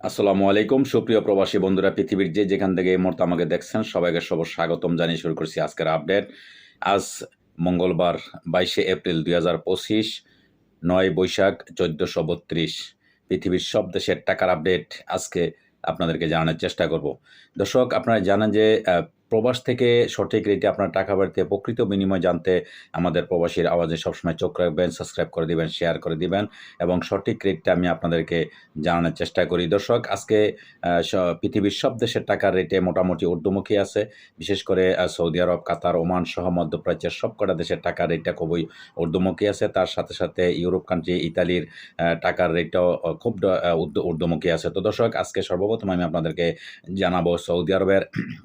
আসসালামু আলাইকুম। সুপ্রিয় প্রবাসী বন্ধুরা, পৃথিবীর যে যেখান থেকে এই মুহূর্তে আমাকে দেখছেন, সবাইকে সব স্বাগতম জানিয়ে শুরু করছি আজকের আপডেট। আজ মঙ্গলবার বাইশে এপ্রিল দুই হাজার পঁচিশ, নয় বৈশাখ চোদ্দোশো বত্রিশ। পৃথিবীর সব দেশের টাকার আপডেট আজকে আপনাদেরকে জানানোর চেষ্টা করব। দর্শক, আপনারা জানেন যে প্রবাস থেকে সঠিক রেটে আপনার টাকা বাড়িতে প্রকৃত বিনিময় জানতে আমাদের প্রবাসীর আওয়াজে সবসময় চোখ রাখবেন সাবস্ক্রাইব করে দিবেন শেয়ার করে দিবেন এবং সঠিক রেটটা আমি আপনাদেরকে জানানোর চেষ্টা করি। দর্শক, আজকে পৃথিবীর সব দেশের টাকার রেটে মোটামুটি ঊর্ধ্বমুখী আছে। বিশেষ করে সৌদি আরব, কাতার, ওমান সহ মধ্যপ্রাচ্যের সব কটা দেশের টাকার রেটটা খুবই ঊর্ধ্বমুখী আছে। তার সাথে সাথে ইউরোপ কান্ট্রি ইতালির টাকার রেটটাও খুব ঊর্ধ্বমুখী আছে। তো দর্শক, আজকে সর্বপ্রথম আমি আপনাদেরকে জানাব সৌদি আরবের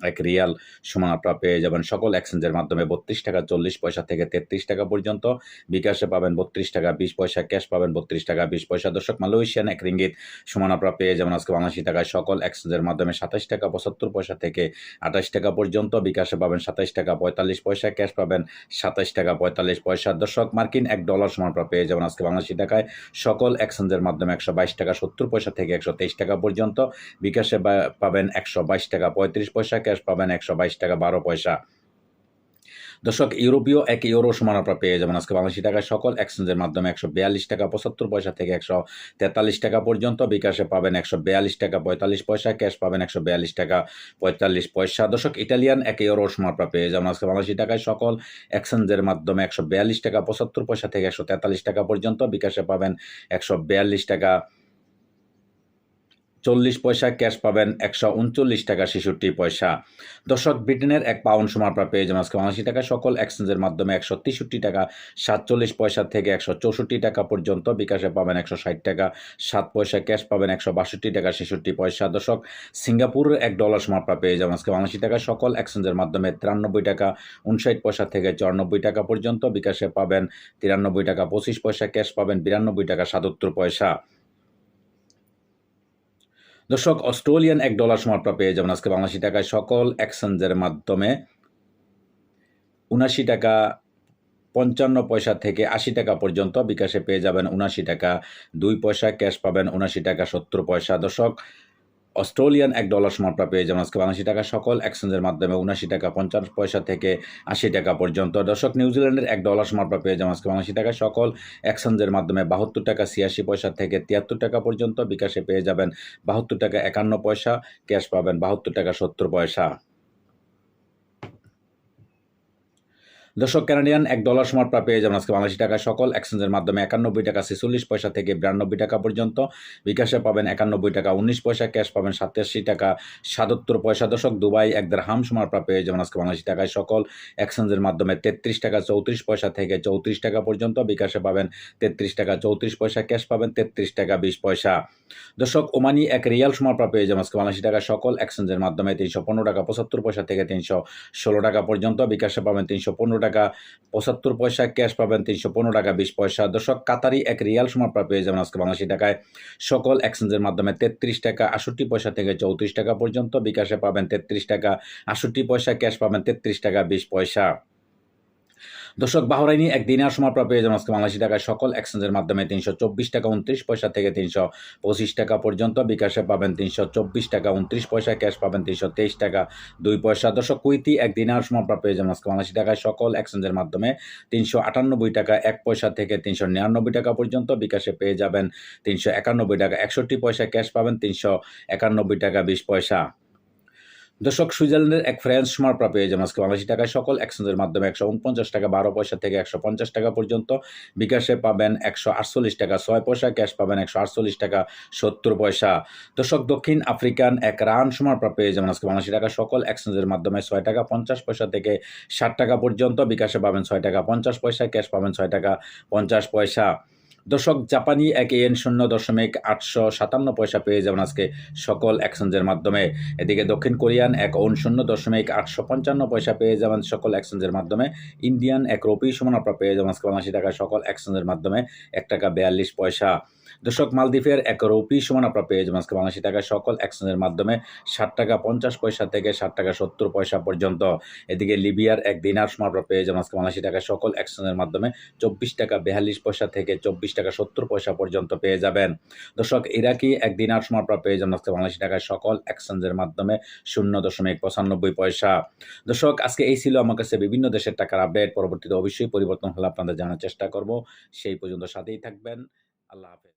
এক রিয়াল সমান পেয়ে যাবেন সকল এক্সচেঞ্জের মাধ্যমে বত্রিশ টাকা চল্লিশ পয়সা থেকে তেত্রিশ টাকা পর্যন্ত। বিকাশে পাবেন বত্রিশ টাকা বিশ পয়সা, ক্যাশ পাবেন বত্রিশ টাকা বিশ পয়সা। দর্শক, মালয়েশিয়ান এক রিঙ্গিত সমান পেয়ে যাবেন আজকে বাংলাদেশি টাকায় সকল এক্সচেঞ্জের মাধ্যমে সাতাশ টাকা পঁচাত্তর পয়সা থেকে আঠাশ টাকা পর্যন্ত। বিকাশে পাবেন সাতাশ টাকা পঁয়তাল্লিশ পয়সা, ক্যাশ পাবেন সাতাশ টাকা পঁয়তাল্লিশ পয়সা। দর্শক, মার্কিন এক ডলার সমান পেয়ে যাবেন আজকে বাংলাদেশি টাকায় সকল এক্সচেঞ্জের মাধ্যমে একশো বাইশ টাকা সত্তর পয়সা থেকে একশো তেইশ টাকা পর্যন্ত। বিকাশে পাবেন একশো বাইশ টাকা পঁয়ত্রিশ পয়সা, ক্যাশ পাবেন একশো বাইশ টাকা বারো পয়সা। দর্শক, ইউরোপীয় এক ইউরো সমান আপনারা পেয়ে যাবেন আজকে বাংলাদেশি টাকায় সকল এক্সচেঞ্জের মাধ্যমে একশো বিয়াল্লিশ টাকা, পঁচাত্তর পয়সা থেকে একশো তেতাল্লিশ টাকা পর্যন্ত বিকাশে পাবেন একশো বিয়াল্লিশ টাকা, পঁয়তাল্লিশ পয়সা, ক্যাশ পাবেন একশো বিয়াল্লিশ টাকা, পঁয়তাল্লিশ পয়সা। দর্শক, ইটালিয়ান এক ইউরো সমান আপনারা পেয়ে যাবেন আজকে বাংলাদেশি টাকায় সকল এক্সচেঞ্জের মাধ্যমে একশো বিয়াল্লিশ টাকা, পঁচাত্তর পয়সা থেকে একশো তেতাল্লিশ টাকা পর্যন্ত বিকাশে পাবেন একশো বিয়াল্লিশ টাকা। চল্লিশ পয়সা, ক্যাশ পাবেন একশো উনচল্লিশ টাকা ছেষট্টি পয়সা। দর্শক, ব্রিটেনের এক পাউন্ড সমান আপনারা পেয়ে যাবেন আজকে বাংলাদেশি টাকা। সকল এক্সচেঞ্জের মাধ্যমে একশো তেষট্টি টাকা, সাতচল্লিশ পয়সা থেকে একশো চৌষট্টি টাকা পর্যন্ত বিকাশে পাবেন একশো ষাট টাকা, সাত পয়সা ক্যাশ পাবেন একশো বাষট্টি টাকা, ছেষট্টি পয়সা। দর্শক, সিঙ্গাপুরের এক ডলার সমান আপনারা পেয়ে যাবেন আজকে বাংলাদেশি টাকা। সকল এক্সচেঞ্জের মাধ্যমে তিরানব্বই টাকা, উনষাট পয়সা থেকে চুরানব্বই টাকা পর্যন্ত বিকাশে পাবেন তিরানব্বই টাকা, পঁচিশ পয়সা ক্যাশ পাবেন বিরানব্বই টাকা, সাতাত্তর পয়সা। দর্শক, অস্ট্রেলিয়ান এক ডলার সমাপ্ত পেয়ে যাবেন আজকে বাংলাদেশি টাকায়। সকল এক্সচেঞ্জের মাধ্যমে উনাশি টাকা পঞ্চান্ন পয়সা থেকে আশি টাকা পর্যন্ত বিকাশে পেয়ে যাবেন উনাশি টাকা, দুই পয়সা ক্যাশ পাবেন উনাশি টাকা সত্তর পয়সা। দর্শক অস্ট্রেলিয়ান এক ডলার সমান পেয়ে যাবেন। আজকে বাংলাদেশি টাকা সকল এক্সচেঞ্জের মাধ্যমে উনাশি টাকা পঞ্চাশ পয়সা থেকে আশি টাকা পর্যন্ত। দর্শক নিউজিল্যান্ডের এক ডলার সমান পেয়ে যাবেন। আজকে বাংলাদেশি টাকা সকল এক্সচেঞ্জের মাধ্যমে বাহাত্তর টাকা ছিয়াশি পয়সা থেকে তিয়াত্তর টাকা পর্যন্ত বিকাশে পেয়ে যাবেন। বাহাত্তর টাকা একান্ন পয়সা ক্যাশ পাবেন বাহাত্তর টাকা সত্তর পয়সা। দর্শক ক্যানাডিয়ান, এক ডলার সমান পেয়ে যাবেন আজকে বাংলাদেশি টাকা সকল এক্সচেঞ্জের মাধ্যমে একানব্বই টাকা ছেচল্লিশ পয়সা থেকে বিরানব্বই টাকা পর্যন্ত। বিকাশে পাবেন একানব্বই টাকা উনিশ পয়সা, ক্যাশ পাবেন সাতাশি টাকা সাতাত্তর পয়সা। দশক দুবাই এক দেড় হাম সমান পেয়ে যাবেন আজকে বাংলাদেশি টাকায়। সকল এক্সচেঞ্জের মাধ্যমে তেত্রিশ টাকা চৌত্রিশ পয়সা থেকে চৌত্রিশ টাকা পর্যন্ত। বিকাশে পাবেন তেত্রিশ টাকা চৌত্রিশ পয়সা, ক্যাশ পাবেন তেত্রিশ টাকা বিশ পয়সা। দর্শক, ওমানি এক রিয়াল সমান পেয়ে যাবেন আজকে বাংলাদেশি টাকা সকল এক্সচেঞ্জের মাধ্যমে তিনশো পনেরো টাকা পঁচাত্তর পয়সা থেকে তিনশো ষোলো টাকা পর্যন্ত। বিকাশে পাবেন তিনশো পনেরো টাকা, পঁচাত্তর পয়সা ক্যাশ পাবেন, তিনশো পনেরো টাকা, বিশ পয়সা। দর্শক, কাতারি এক রিয়াল সমান প্রাপ্য পেয়ে যাবেন আজকে বাংলাদেশি টাকায়। সকল এক্সচেঞ্জের মাধ্যমে তেত্রিশ টাকা, আষট্টি পয়সা থেকে চৌত্রিশ টাকা পর্যন্ত। বিকাশে পাবেন তেত্রিশ টাকা, আষট্টি পয়সা ক্যাশ পাবেন তেত্রিশ টাকা, বিশ পয়সা। দর্শক, বাহরাইনি এক দিনার সময় আপনারা পেয়ে যাবেন আজকে বাংলাদেশি টাকায় সকল এক্সচেঞ্জের মাধ্যমে তিনশো চব্বিশ টাকা উনত্রিশ পয়সা থেকে তিনশো পঁচিশ টাকা পর্যন্ত। বিকাশে পাবেন তিনশো চব্বিশ টাকা উনত্রিশ পয়সা, ক্যাশ পাবেন তিনশো তেইশ টাকা দুই পয়সা। দর্শক, কুইতি এক দিনার পেয়ে যাবেন আজকে বাংলাদেশি টাকায় সকল এক্সচেঞ্জের মাধ্যমে তিনশো আটানব্বই টাকা এক পয়সা থেকে তিনশো নিরানব্বই টাকা পর্যন্ত। বিকাশে পেয়ে যাবেন তিনশো একানব্বই টাকা একষট্টি পয়সা, ক্যাশ পাবেন তিনশো একানব্বই টাকা বিশ পয়সা। দর্শক, সুইজারল্যান্ডের এক ফ্রেন্স সমার প্রাপ্য পেয়ে যাবেন আজকে বাংলাদেশি টাকায় সকল এক্সচেঞ্জের মাধ্যমে একশো উনপঞ্চাশ টাকা, বারো পয়সা থেকে একশো পঞ্চাশ টাকা পর্যন্ত। বিকাশে পাবেন একশো আটচল্লিশ টাকা, ছয় পয়সা। ক্যাশ পাবেন একশো আটচল্লিশ টাকা, সত্তর পয়সা। দর্শক, দক্ষিণ আফ্রিকান এক রান সমার প্রাপ্য পেয়ে যাবেন আজকে বাংলাদেশি টাকা সকল এক্সচেঞ্জের মাধ্যমে ছয় টাকা পঞ্চাশ পয়সা থেকে ষাট টাকা পর্যন্ত। বিকাশে পাবেন ছয় টাকা পঞ্চাশ পয়সা, ক্যাশ পাবেন ছয় টাকা পঞ্চাশ পয়সা। দর্শক, জাপানি এক এন শূন্য দশমিক আটশো সাতান্ন পয়সা পেয়ে যাবেন আজকে সকল এক্সচেঞ্জের মাধ্যমে। এদিকে দক্ষিণ কোরিয়ান এক ওন শূন্য দশমিক আটশো পঞ্চান্ন পয়সা পেয়ে যাবেন সকল এক্সচেঞ্জের মাধ্যমে। ইন্ডিয়ান এক রুপি সমান আপনারা পেয়ে যাবেন আজকে বাংলাদেশি টাকা সকল এক্সচেঞ্জের মাধ্যমে এক টাকা বিয়াল্লিশ পয়সা। দর্শক মালদ্বীপের এক রুপি সমান আপনারা পেয়ে যাবেন আজকে বাংলাদেশি টাকায় সকল এক্সচেঞ্জের মাধ্যমে ষাট টাকা পঞ্চাশ পয়সা থেকে ষাট টাকা সত্তর পয়সা পর্যন্ত। এদিকে লিবিয়ার এক দিনার সমান আপনারা পেয়ে যাবেন আজকে বাংলাদেশি টাকায় সকল এক্সচেঞ্জের মাধ্যমে চব্বিশ টাকা বেয়াল্লিশ পয়সা থেকে চব্বিশ টাকা সত্তর পয়সা পর্যন্ত পেয়ে যাবেন। দর্শক, ইরাকি এক দিনার সমান আপনারা পেয়ে যাবেন আজকে বাংলাদেশি টাকায় সকল এক্সচেঞ্জের মাধ্যমে শূন্য দশমিক পঁচানব্বই পয়সা। দর্শক, আজকে এই ছিল আমার কাছে বিভিন্ন দেশের টাকার আপডেট পরবর্তীতে অবশ্যই পরিবর্তন হলে আপনাদের জানার চেষ্টা করব। সেই পর্যন্ত সাথেই থাকবেন। আল্লাহ হাফেজ।